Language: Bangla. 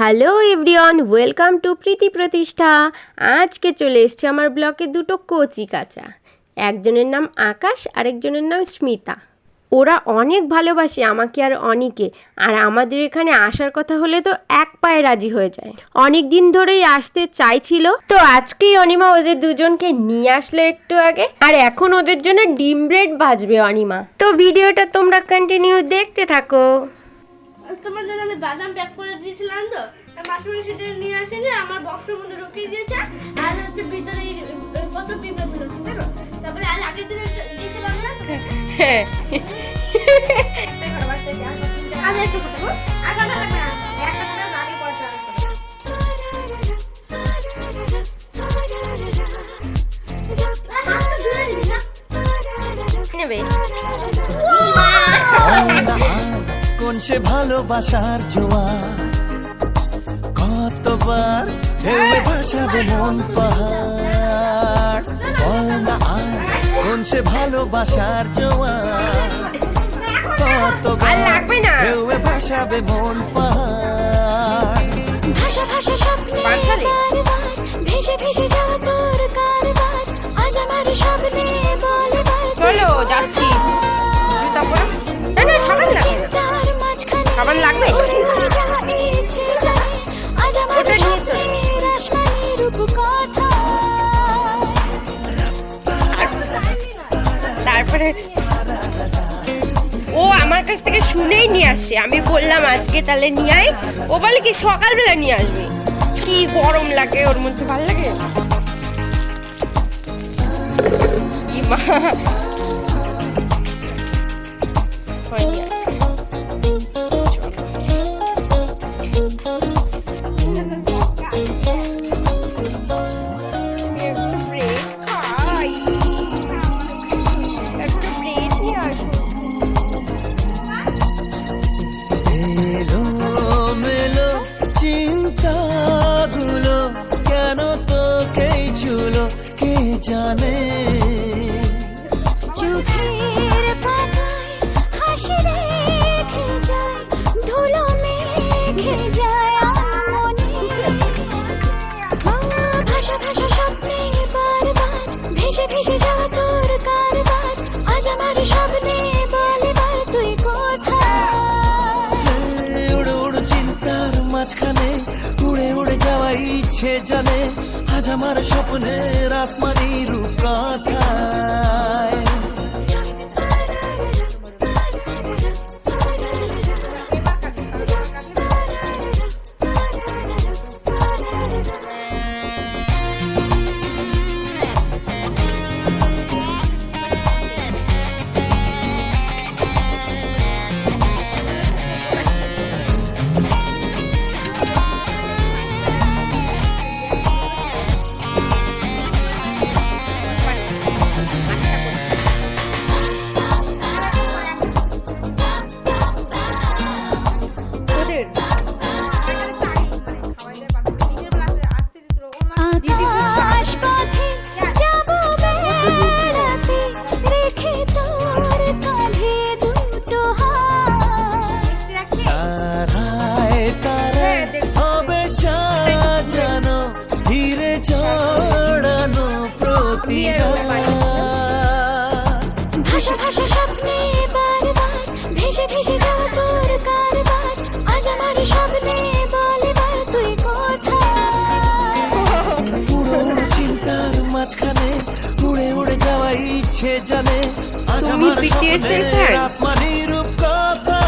Hello everyone, welcome to Preeti Pratishtha. আজকে চলে এসছে আমার ব্লকে দুটো কচি কাচা। একজনের নাম আকাশ, আরেকজনের নাম স্মিতা। ওরা অনেক ভালোবাসে আমাকে আর অনেকে, আর আমাদের এখানে আসার কথা হলে তো এক পায়ে রাজি হয়ে যায়। অনেক দিন ধরেই আসতে চাইছিল, তো আজকেই অনিমা ওদের দুজনকে নিয়ে আসলো একটু আগে, আর এখন ওদের জন্য ডিম ব্রেড বাজবে অনিমা। তো ভিডিওটা তোমরা কন্টিনিউ দেখতে থাকো। তোমার জন্য আমি বাদাম প্যাক করে দিয়েছিলাম তো। তা মাসুমি সেটা নিয়ে আসেনি আমার বক্সের মধ্যে ঢুকিয়ে দিয়েছে। আর হচ্ছে ভিতরে কত পিঁপড়ে ধরেছে দেখো তারপরে আর আগের দিনে দিয়েছিলাম না? হ্যাঁ। আমি একটু আর কোন সে ভালোবাসার জোয়া কতবার ঢেউয়ে ভাসাবে মন পাহাড়। বল না আর কোন সে ভালোবাসার জোয়া আর কতবার লাগবে না। ঢেউয়ে ভাসাবে মন পাহাড়। ভাষা ভাষা স্বপ্নে ভেসে ভেসে যাওয়া তোর কারবার। আজ আমার স্বপ্নে কাছ থেকে শুনেই নিয়ে আসছে আমি বললাম, আজকে তাহলে নিয়ে আয়। ও বলে কি, সকালবেলা নিয়ে আসবে। কি গরম লাগে ওর মধ্যে, ভালো লাগে? জানে। চোখের পাতায় হাসি রেখে যায় ধুলো মেখে যায় ভাষা ভাষা স্বপ্নে বারবার ভেসে ভেসে যাওয়া তোর কারবার। আজ আমার স্বপ্নে বলে বার তুই কোথায়? উড়ে উড়ে চিন্তার মাঝখানে উড়ে উড়ে যাওয়া ইচ্ছে জানে। আজ আমার স্বপ্নের আসমানি রূপ ভাষা স্বপ্নে বারবার ভেসে ভেসে যাওয়া তোর কারবার আজ আমার স্বপ্নে বলবার তুই কোথায়? উড়ো উড়ো চিন্তার মাঝখানে উড়ে উড়ে যাওয়া ইচ্ছে জানে আজ আমার স্বপ্নে আসমানি রূপ কথা